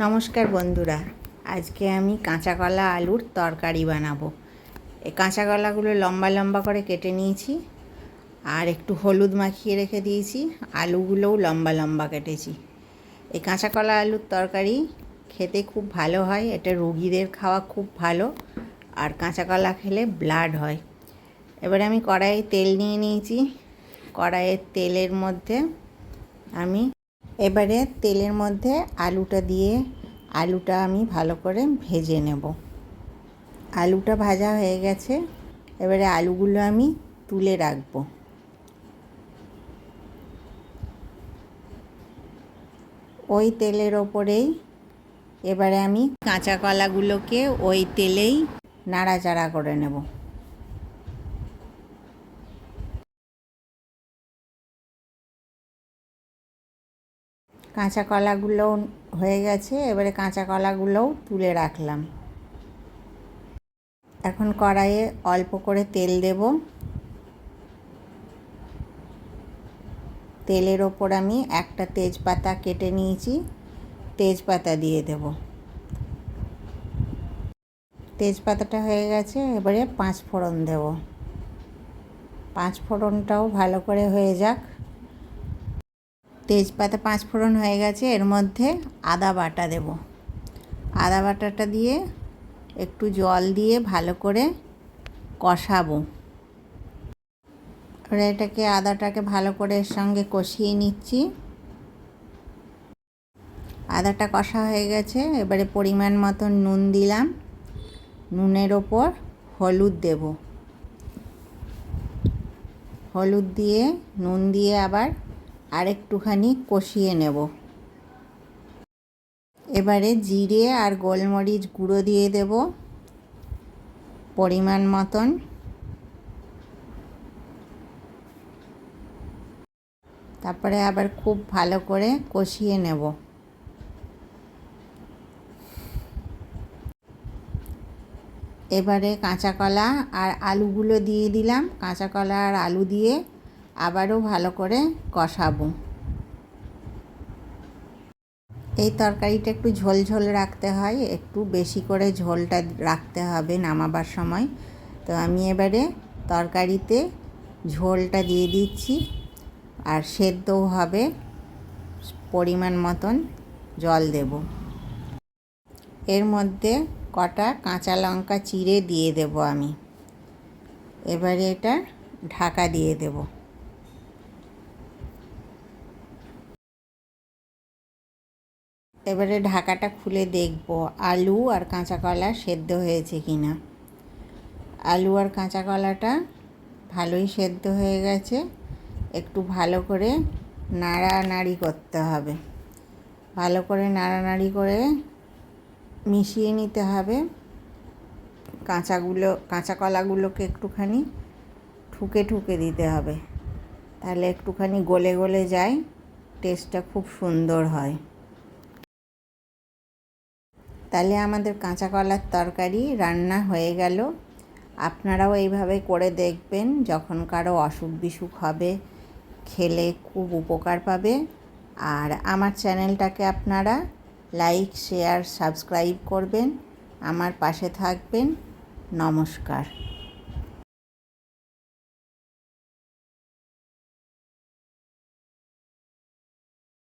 নমস্কার বন্ধুরা, আজকে আমি কাঁচা কলা আলুর তরকারি বানাবো। এই কাঁচা কলাগুলো লম্বা লম্বা করে কেটে নিয়েছি, আর একটু হলুদ মাখিয়ে রেখে দিয়েছি, আলুগুলোও লম্বা লম্বা কেটেছি। এই কাঁচা কলা আলুর তরকারি খেতে খুব ভালো হয়, এটা রুগীদের খাওয়া খুব ভালো, আর কাঁচা কলা খেলে ব্লাড হয়। এবারে আমি কড়াইয়ে তেল নিয়ে নিয়েছি, কড়াইয়ের তেলের মধ্যে আমি এবারে তেলের মধ্যে আলুটা দিয়ে আলুটা আমি ভালো করে ভেজে নেব। আলুটা ভাজা হয়ে গেছে। এবারে আলুগুলো আমি তুলে রাখব। ওই তেলের ওপরেই এবারে আমি কাঁচা কলাগুলোকে ওই তেলেই নাড়াচাড়া করে নেব। কাঁচা কলাগুলো হয়ে গেছে, এবারে কাঁচা কলাগুলোও তুলে রাখলাম। এখন কড়াইয়ে অল্প করে তেল দেব। তেলের ওপর আমি একটা তেজপাতা কেটে নিয়েছি, তেজপাতা দিয়ে দেব। তেজপাতাটা হয়ে গেছে, এবারে পাঁচ ফোড়ন দেব। পাঁচ ফোড়নটাও ভালো করে হয়ে যাক। তেজপাতা পাঁচ ফোড়ন হয়ে গেছে, এর মধ্যে আদা বাটা দেব। আদা বাটাটা দিয়ে একটু জল দিয়ে ভালো করে কষাবো। এটাকে, আদাটাকে ভালো করে এর সঙ্গে কষিয়ে নিচ্ছি। আদাটা কষা হয়ে গেছে, এবারে পরিমাণ মতন নুন দিলাম। নুনের ওপর হলুদ দেব। হলুদ দিয়ে, নুন দিয়ে আবার আর একটুখানি কষিয়ে নেব। এবারে জিরে আর গোলমরিচ গুঁড়ো দিয়ে দেব পরিমাণ মতন। তারপরে আবার খুব ভালো করে কষিয়ে নেব। এবারে কাঁচা কলা আর আলুগুলো দিয়ে দিলাম। কাঁচা কলা আর আলু দিয়ে আবারও ভালো করে কষাবো। এই তরকারিটা একটু ঝোল ঝোল রাখতে হয়, একটু বেশি করে ঝোলটা রাখতে হবে নামাবার সময়। তো আমি এবারে তরকারিতে ঝোলটা দিয়ে দিচ্ছি, আর সেদ্ধও হবে, পরিমাণ মতন জল দেব। এর মধ্যে কটা কাঁচা লঙ্কা চিড়ে দিয়ে দেব আমি। এবারে এটা ঢাকা দিয়ে দেবো। এবারে ঢাকাটা খুলে দেখব, আলু আর কাঁচা কলা সেদ্ধ হয়েছে কি না। আলু আর কাঁচা কলাটা ভালোই সেদ্ধ হয়ে গেছে, একটু ভালো করে নাড়ানাড়ি করতে হবে। ভালো করে নাড়ানাড়ি করে মিশিয়ে নিতে হবে। কাঁচাগুলো, কাঁচা কলাগুলোকে একটুখানি ঠুকে ঠুকে দিতে হবে। তাহলে একটুখানি গলে গলে যায়, টেস্টটা খুব সুন্দর হয়। তাহলে আমাদের কাঁচা কলার তরকারি রান্না হয়ে গেল। আপনারাও এইভাবে করে দেখবেন যখন কারও অসুখ বিসুখ হবে, খেলে খুব উপকার পাবে। আর আমার চ্যানেলটাকে আপনারা লাইক, শেয়ার, সাবস্ক্রাইব করবেন। আমার পাশে থাকবেন। নমস্কার।